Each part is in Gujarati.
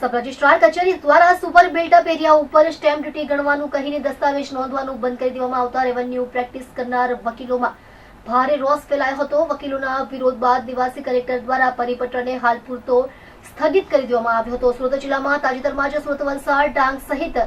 સબ રજિસ્ટ્રાર કચેરી દ્વારા સુપર બિલ્ટઅપ એરિયા ઉપર સ્ટેમ્પ ડ્યુટી ગણવાનું કહીને દસ્તાવેજ નોંધવાનું બંધ કરી દેવામાં આવતા રેવન્યુ પ્રેક્ટિસ કરનાર વકીલોમાં ભારે રોષ ફેલાયો હતો. વકીલોના વિરોધ બાદ નિવાસી કલેક્ટર દ્વારા પરિપત્રને હાલ પૂરતો સ્થગિત કરી દેવામાં આવ્યો હતો. સુરત જિલ્લામાં તાજેતરમાં જ સુરત વલસાડ, ડાંગ સહિત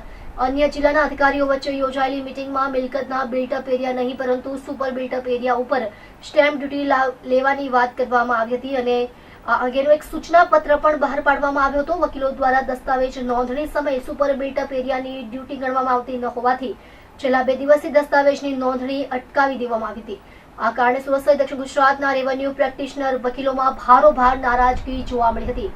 અન્ય જિલ્લાના અધિકારીઓ વચ્ચે યોજાયેલી મિટિંગમાં મિલકતના બિલ્ટઅપ એરિયા નહીં, પરંતુ સુપર બિલ્ટઅપ એરિયા ઉપર સ્ટેમ્પ ડ્યુટી લેવાની વાત કરવામાં આવી હતી અને અંગેનો એક સૂચના પત્ર પણ બહાર પાડવામાં આવ્યો હતો. વકીલો દ્વારા દસ્તાવેજ નોંધણી સમયે સુપર બિલ્ટઅપ એરિયાની ડ્યુટી ગણવામાં આવતી ન હોવાથી છેલ્લા બે દિવસથી દસ્તાવેજની નોંધણી અટકાવી દેવામાં આવી હતી. આ કારણે સુરત દક્ષિણ ગુજરાતના રેવન્યુ પ્રેક્ટિશનર વકીલોમાં ભારોભાર નારાજગી જોવા મળી હતી.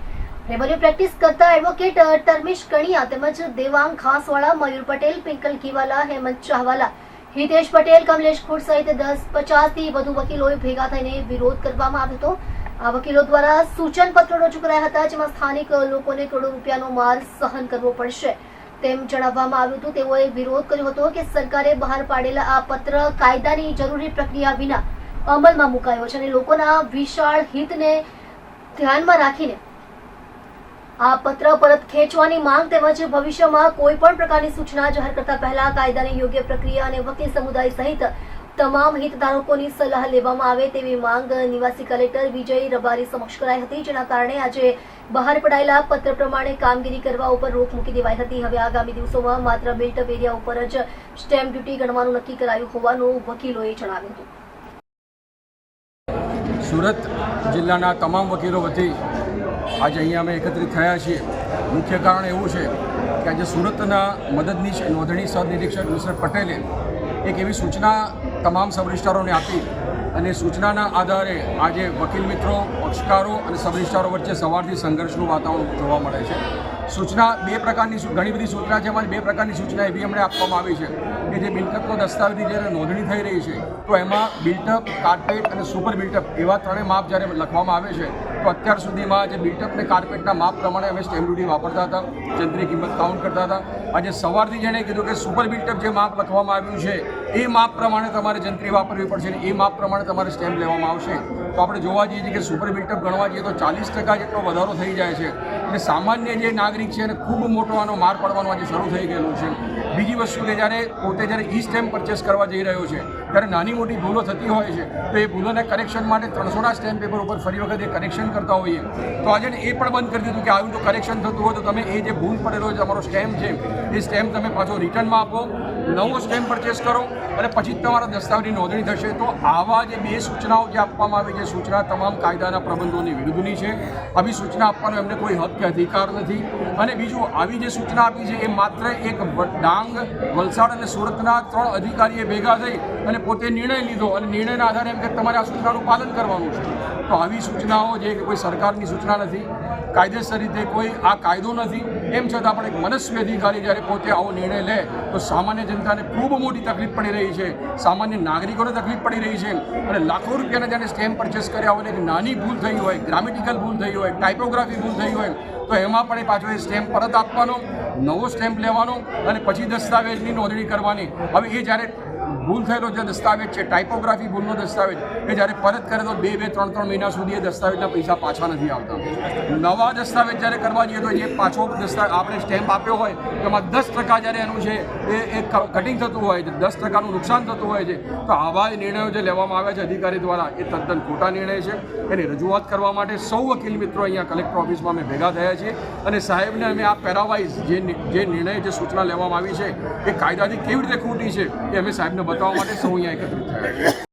રેવન્યુ પ્રેક્ટિસ કરતા એડવોકેટ અ, ટર્મિશ કણિયા તેમજ દેવાંગ ખાસવાળા મયુર પટેલ પિંકલ ઘીવાલા હેમંત ચાહવાલા હિતેશ પટેલ કમલેશ ખુટ સહિત દસ પચાસથી વધુ વકીલોએ ભેગા થઈને વિરોધ કરવામાં આવ્યો હતો. વકીલો દ્વારા સૂચન પત્રો રજૂ કરાયા હતા, જેમાં સ્થાનિક લોકોને કરોડો રૂપિયાનો માર સહન કરવો પડશે. તેમ જણાવવામાં આવ્યું હતું, તેઓએ વિરોધ કર્યો હતો કે સરકારે બહાર પાડેલા આ પત્ર કાયદાની જરૂરી પ્રક્રિયા વિના અમલમાં મુકાયો છે અને લોકોના વિશાળ હિતને ધ્યાનમાં રાખીને આ પત્ર પરત ખેંચવાની માંગ તેમજ ભવિષ્યમાં કોઈ પણ પ્રકારની સૂચના જાહેર કરતા પહેલા કાયદાની યોગ્ય પ્રક્રિયા અને વકીલ સમુદાય સહિત તમામ હિતધારકોની સલાહ લેવામાં આવે તેવી માંગ નિવાસી કલેક્ટર વિજય રબારી સમક્ષ કરાઈ હતી, જેના કારણે આજે બહાર પડાયેલા પત્ર પ્રમાણે કામગીરી કરવા ઉપર રોક મૂકી દેવાઈ હતી. હવે આગામી દિવસોમાં માત્ર બિલ્ટ એરિયા ઉપર જ સ્ટેમ્પ ડ્યુટી ગણવાનું નક્કી કરાયું હોવાનું વકીલોએ જણાવ્યું હતું. સુરત જિલ્લાના તમામ વકીલો વતી આજે અહીંયા અમે એકત્રિત થયા છીએ. મુખ્ય કારણ એવું છે કે આજે સુરતના મદદનીશ નોંધણી સહનિરીક્ષક મિસ્ટર પટેલે એક એવી સૂચના તમામ સબ આપી અને સૂચનાના આધારે આજે વકીલ મિત્રો, પક્ષકારો અને સબ વચ્ચે સવારથી સંઘર્ષનું વાતાવરણ જોવા મળે છે. સૂચના બે પ્રકારની ઘણી બધી સૂચના છે, એમાં બે પ્રકારની સૂચના એવી અમને આપવામાં આવી છે કે જે બિલ્ટઅપનો દસ્તાવેજની જ્યારે નોંધણી થઈ રહી છે, તો એમાં બિલ્ટઅપ, કાર્પેટ અને સુપર બિલ્ટઅપ એવા ત્રણેય માપ જ્યારે લખવામાં આવે છે, તો અત્યાર સુધીમાં જે બિલ્ટઅપ અને કાર્પેટના માપ પ્રમાણે અમે સ્ટેમ્પ ડ્યુટી વાપરતા હતા જંત્રી કિંમત કાઉન્ટ કરતા હતા. આજે સવારથી જેણે કીધું કે સુપર બિલ્ટઅપ જે માપ લખવામાં આવ્યું છે એ માપ પ્રમાણે તમારે જંત્રી વાપરવી પડશે ને એ માપ પ્રમાણે તમારે સ્ટેમ્પ લેવામાં આવશે. તો આપણે જોવા જઈએ છીએ કે સુપર બિલ્ટઅપ ગણવા જઈએ તો ચાલીસ ટકા જેટલો વધારો થઈ જાય છે. અને સામાન્ય જે નાગરિક છે એને ખૂબ મોટો આનો માર પડવાનો આજે શરૂ થઈ ગયેલું છે. બીજી વસ્તુ કે જ્યારે પોતે જ્યારે ઈ સ્ટેમ્પ પરચેસ કરવા જઈ રહ્યો છે, ત્યારે નાની મોટી ભૂલો થતી હોય છે, તો એ ભૂલોને કરેક્શન માટે ત્રણસોના સ્ટેમ્પ પેપર ઉપર ફરી વખત એ કરેક્શન કરતા હોઈએ. તો આજે એ પણ બંધ કરી દીધું કે આવ્યું તો કરેક્શન થતું હોય તો તમે એ જે ભૂલ પડેલો છે તમારો સ્ટેમ્પ છે, એ સ્ટેમ્પ તમે પાછો રિટર્નમાં આપો, નવો સ્ટેમ્પ પરચેસ કરો અને પછી જ તમારા દસ્તાવેજની નોંધણી થશે. તો આવા જે બે સૂચનાઓ જે આપવામાં આવી છે, સૂચના તમામ કાયદાના પ્રબંધોની વિરુદ્ધની છે. આવી સૂચના આપવાનો એમને કોઈ હક કે અધિકાર નથી. અને બીજું, આવી જે સૂચના આપી છે, એ માત્ર એક વ- ડાંગ વલસાડ અને સુરતના ત્રણ અધિકારીએ ભેગા થઈ અને પોતે નિર્ણય લીધો અને નિર્ણયના આધારે એમ કે તમારે આ સૂચનાનું પાલન કરવાનું છે. તો આવી સૂચનાઓ જે કોઈ સરકારની સૂચના નથી, કાયદેસર રીતે કોઈ આ કાયદો નથી, એમ છતાં પણ એક મનસ્વી અધિકારી જ્યારે પોતે આવો નિર્ણય લે, તો સામાન્ય જનતાને ખૂબ મોટી તકલીફ પડી રહી છે. સામાન્ય નાગરિકોને તકલીફ પડી રહી છે. અને લાખો રૂપિયાના જ્યારે સ્ટેમ્પ પરચેસ કર્યા હોય એક નાની ભૂલ થઈ હોય ગ્રામેટિકલ ભૂલ થઈ હોય ટાઇપોગ્રાફી ભૂલ થઈ હોય તો એમાં પણ એ પાછો એ સ્ટેમ્પ પરત આપવાનો, નવો સ્ટેમ્પ લેવાનો અને પછી દસ્તાવેજની નોંધણી કરવાની. હવે એ જ્યારે ભૂલ થયેલો જે દસ્તાવેજ છે ટાઇપોગ્રાફી ભૂલનો દસ્તાવેજ. એ જ્યારે પરત કરે તો બે બે, ત્રણ ત્રણ મહિના સુધી એ દસ્તાવેજના પૈસા પાછા નથી આવતા. નવા દસ્તાવેજ જ્યારે કરવા જઈએ તો એ પાછો દસ્તાવેજ આપણે સ્ટેમ્પ આપ્યો હોય તો એમાં દસ ટકા જ્યારે એનું છે એ એ કટિંગ થતું હોય છે, દસ ટકાનું નુકસાન થતું હોય છે, તો આવા નિર્ણયો જે લેવામાં આવ્યા છે અધિકારી દ્વારા, એ તદ્દન ખોટા નિર્ણય છે. એની રજૂઆત કરવા માટે સૌ વકીલ મિત્રો અહીંયા કલેક્ટર ઓફિસમાં અમે ભેગા થયા છીએ અને સાહેબને અમે આ પેરાવાઇઝ જે જે નિર્ણય, જે સૂચના લેવામાં આવી છે, એ કાયદાથી કેવી રીતે ખોટી છે, એ અમે બતાવવા માટે સૌ અહીંયા એકત્રિત થયા